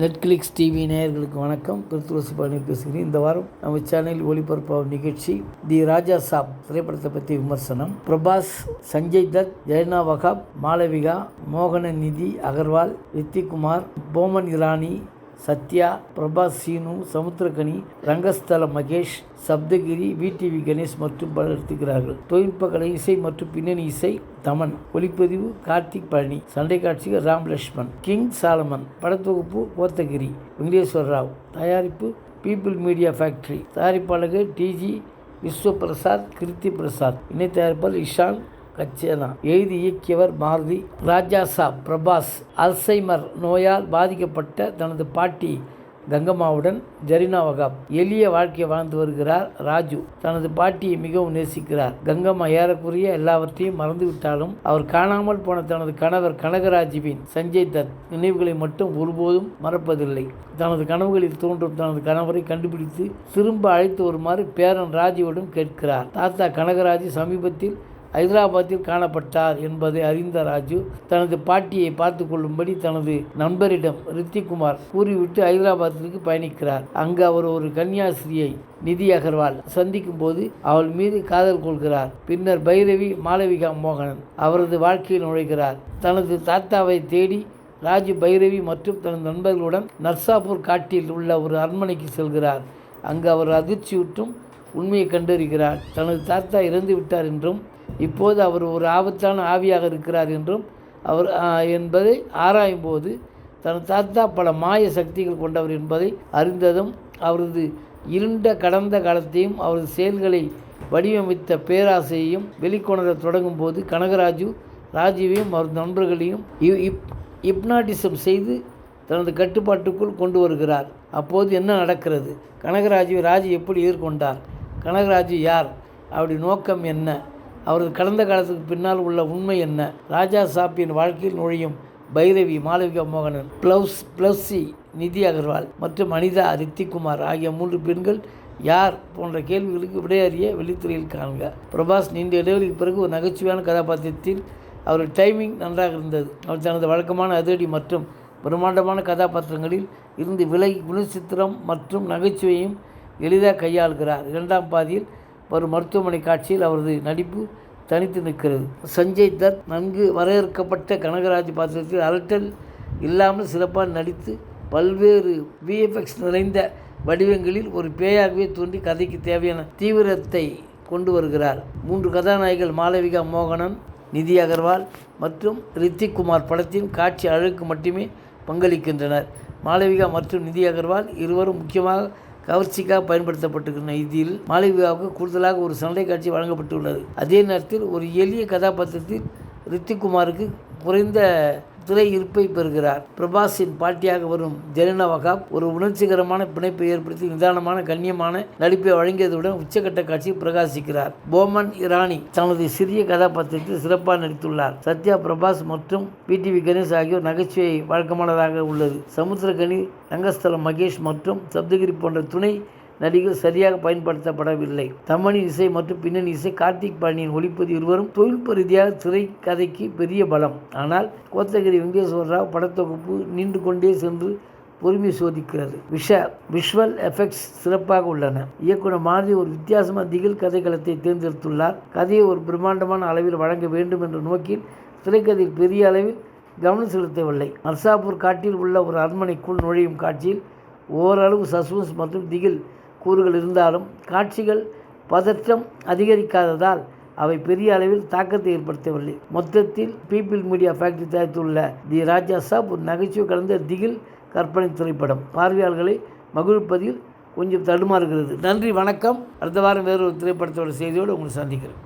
Netflix TV நேயர்களுக்கு வணக்கம். பிரித்துளசி பழனி பேசுகிறேன். இந்த வாரம் நம்ம சேனலில் ஒளிபரப்பாகும் நிகழ்ச்சி தி ராஜா சாப் திரைப்படத்தை பற்றி விமர்சனம். பிரபாஸ் சஞ்சய் தத் ஜெயனா வகாப் மாளவிகா மோகன நிதி அகர்வால் ரித்திக்குமார் போமன் இரானி சத்யா பிரபாஸ் சீனு சமுத்திரகனி ரங்கஸ்தல மகேஷ் சப்தகிரி விடிவி கணேஷ் மற்றும் பலர் எடுத்துக்கிறார்கள் தொழில்நுட்ப கலை இசை மற்றும் பின்னணி இசை தமன். ஒளிப்பதிவு கார்த்திக் பழனி. சண்டை காட்சிகள் ராம் லக்ஷ்மண் கிங் சாலமன். படத்தொகுப்பு கோத்தகிரி. வெங்கடேஸ்வர ராவ். தயாரிப்பு பீப்புள் மீடியா ஃபேக்டரி. தயாரிப்பாளர்கள் டிஜி விஸ்வபிரசாத் கிருத்தி பிரசாத். இணை தயாரிப்பாளர் இஷான் கச்சேனா எழுதி இயக்கியவர் பாரதி ராஜா சாப் பிரபாஸ் அல்சைமர் நோயால் பாதிக்கப்பட்ட தனது பாட்டி கங்கம்மாவுடன் ஜரினா வகாப் எளிய வாழ்க்கையை வாழ்ந்து வருகிறார் ராஜு. தனது பாட்டியை மிகவும் நேசிக்கிறார். கங்கம்மா ஏறக்குறைய எல்லாவற்றையும் மறந்துவிட்டாலும் அவர் காணாமல் போன தனது கணவர் கனகராஜுவின் சஞ்சய் தத் நினைவுகளை மட்டும் ஒருபோதும் மறப்பதில்லை. தனது கனவுகளில் தோன்றும் தனது கணவரை கண்டுபிடித்து திரும்ப அழைத்து வருமாறு பேரன் ராஜுவிடம் கேட்கிறார். தாத்தா கனகராஜு சமீபத்தில் ஹைதராபாத்தில் காணப்பட்டார் என்பதை அறிந்த ராஜு தனது பாட்டியை பார்த்து கொள்ளும்படி தனது நண்பரிடம் ரித்திக்குமார் கூறிவிட்டு ஹைதராபாத்திற்கு பயணிக்கிறார். அங்கு அவர் ஒரு கன்னியாஸ்திரியை நிதி அகர்வால் சந்திக்கும் போது அவள் மீது காதல் கொள்கிறார். பின்னர் பைரவி மாளவிகா மோகனன் அவரது வாழ்க்கையில் நுழைகிறார். தனது தாத்தாவை தேடி ராஜு பைரவி மற்றும் தனது நண்பர்களுடன் நர்சாபூர் காட்டில் உள்ள ஒரு அரண்மனைக்கு செல்கிறார். அங்கு அவர் அதிர்ச்சியுற்றும் உண்மையை கண்டறிகிறார். தனது தாத்தா இறந்து விட்டார் என்றும் இப்போது அவர் ஒரு ஆபத்தான ஆவியாக இருக்கிறார் என்றும் அவர் என்பதை ஆராயும்போது தன் தனது தாத்தா பல மாய சக்திகள் கொண்டவர் என்பதை அறிந்ததும் அவரது இருண்ட கடந்த காலத்தையும் அவரது செயல்களை வடிவமைத்த பேராசையையும் வெளிக்கொணர தொடங்கும் போது கனகராஜு ராஜீவையும் அவரது நண்பர்களையும் இப்னாட்டிசம் செய்து தனது கட்டுப்பாட்டுக்குள் கொண்டு வருகிறார். அப்போது என்ன நடக்கிறது? கனகராஜுவை ராஜு எப்படி எதிர்கொண்டார்? கனகராஜு யார்? அவருடைய நோக்கம் என்ன? அவரது கடந்த காலத்துக்கு பின்னால் உள்ள உண்மை என்ன? ராஜா சாப்பியின் வாழ்க்கையில் நுழையும் பைரவி மாளவிகா மோகனன் ப்ளவுஸ் ப்ளவ்சி நிதி அகர்வால் மற்றும் அனிதா ரித்திக்குமார் ஆகிய மூன்று பெண்கள் யார் போன்ற கேள்விகளுக்கு விடையறிய வெளித்துறையில் காண்க. பிரபாஸ் நீண்ட இடைவெளிக்கு பிறகு ஒரு நகைச்சுவையான கதாபாத்திரத்தில் அவரது டைமிங் நன்றாக இருந்தது. அவர் தனது வழக்கமான அதிரடி மற்றும் பிரம்மாண்டமான கதாபாத்திரங்களில் இருந்து விலை குணச்சித்திரம் மற்றும் நகைச்சுவையும் எளிதாக கையாளுகிறார். இரண்டாம் பாதியில் வரும் மருத்துவமனை காட்சியில் அவரது நடிப்பு தனித்து நிற்கிறது. சஞ்சய் தத் நன்கு வரையறுக்கப்பட்ட கனகராஜ் பாத்திரத்தில் அரட்டல் இல்லாமல் சிறப்பாக நடித்து பல்வேறு விஎஃப்எக்ஸ் நிறைந்த வடிவங்களில் ஒரு பேயாகவே தோன்றி கதைக்கு தேவையான தீவிரத்தை கொண்டு வருகிறார். மூன்று கதாநாயகிகள் மாளவிகா மோகனன் நிதி அகர்வால் மற்றும் ரித்திக் குமார் படத்தின் காட்சி அழகுக்கு மட்டுமே பங்களிக்கின்றனர். மாளவிகா மற்றும் நிதி அகர்வால் இருவரும் முக்கியமாக கவர்ச்சிக்காக பயன்படுத்தப்பட்டிருக்கிற இதில் மாளவிகாவுக்கு கூடுதலாக ஒரு சண்டை காட்சி வழங்கப்பட்டுள்ளது. அதே நேரத்தில் ஒரு எளிய கதாபாத்திரத்தில் ரித்திக்குமாருக்கு குறைந்த துறை இருப்பை பெறுகிறார். பிரபாஸின் பாட்டியாக வரும் ஜெலினா வகாப் ஒரு உணர்ச்சிகரமான பிணைப்பை ஏற்படுத்தி நிதானமான கண்ணியமான நடிப்பை வழங்கியதுடன் உச்சகட்ட காட்சி பிரகாசிக்கிறார். போமன் இரானி தனது சிறிய கதாபாத்திரத்தில் சிறப்பாக நடித்துள்ளார். சத்யா பிரபாஸ் மற்றும் பிடிவி கணேஷ் ஆகியோர் நகைச்சுவை வழக்கமானதாக உள்ளது. சமுத்திரகனி ரங்கஸ்தலம் மகேஷ் மற்றும் சப்தகிரி போன்ற துணை நடிகர் சரியாக பயன்படுத்தப்படவில்லை. தமணி இசை மற்றும் பின்னணி இசை கார்த்திக் பாண்டியன் ஒளிப்பது இருவரும் தொழில்நுட்ப ரீதியாக திரைக்கதைக்கு பெரிய பலம். ஆனால் கோத்தகிரி வெங்கடேஸ்வர ராவ் படத்தொகுப்பு நீண்டு கொண்டே சென்று பொறுமை சோதிக்கிறது. விஷ விஷுவல் எஃபெக்ட்ஸ் சிறப்பாக உள்ளன. இயக்குனர் மாருதி ஒரு வித்தியாசமான திகில் கதைக்களத்தை தேர்ந்தெடுத்துள்ளார். கதையை ஒரு பிரம்மாண்டமான அளவில் வழங்க வேண்டும் என்ற நோக்கில் திரைக்கதையில் பெரிய அளவில் கவனம் செலுத்தவில்லை. அர்சாபூர் காட்டில் உள்ள ஒரு அரண்மனைக்குள் நுழையும் காட்சியில் ஓரளவு சஸ்பென்ஸ் மற்றும் திகில் கூறுகள் இருந்தாலும் காட்சிகள் பதற்றம் அதிகரிக்காததால் அவை பெரிய அளவில் தாக்கத்தை ஏற்படுத்தவில்லை. மொத்தத்தில் பீப்பிள் மீடியா ஃபேக்டரி தயாரித்துள்ள தி ராஜா சாப் ஒரு நகைச்சுவை கலந்த திகில் கற்பனை திரைப்படம். பார்வையாளர்களை மகிழ்ப்பதில் கொஞ்சம் தடுமாறுகிறது. நன்றி வணக்கம். அடுத்த வாரம் வேறொரு திரைப்படத்தோட செய்தியோடு உங்களை சந்திக்கிறேன்.